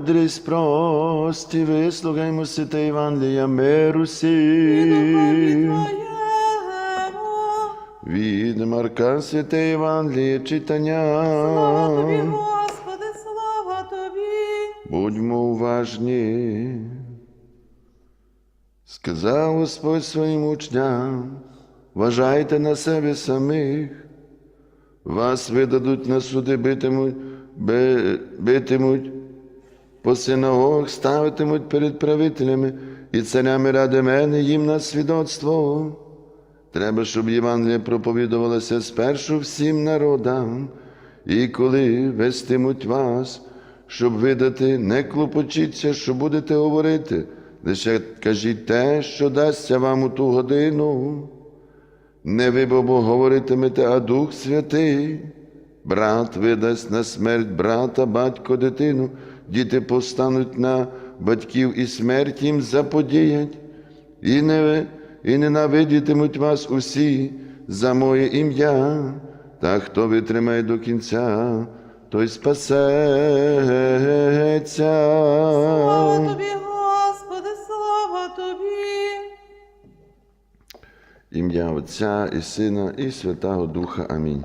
Мудрість прості, вислухаймо святе Євангелія миру І сі. Твоєму. Від Марка святе Євангеліє читання. Слава Тобі, Господи, слава Тобі. Будьмо уважні. Сказав Господь своїм учням, вважайте на себе самих, вас видадуть на суди, битимуть, битимуть, по синагогах ставитимуть перед правителями і царями ради мене їм на свідоцтво. Треба, щоб Євангелія проповідувалося спершу всім народам, і коли вестимуть вас, щоб видати, не клопочіться, що будете говорити, лише кажіть те, що дасться вам у ту годину. Не ви бо говоритимете, а Дух Святий. Брат видасть на смерть брата, батько дитину, діти постануть на батьків і смерть їм заподіять, і не, і ненавидітимуть вас усі за моє ім'я, та хто витримає до кінця, той спасеться. Слава Тобі, Господи, слава Тобі. Ім'я Отця і Сина, і Святого Духа. Амінь.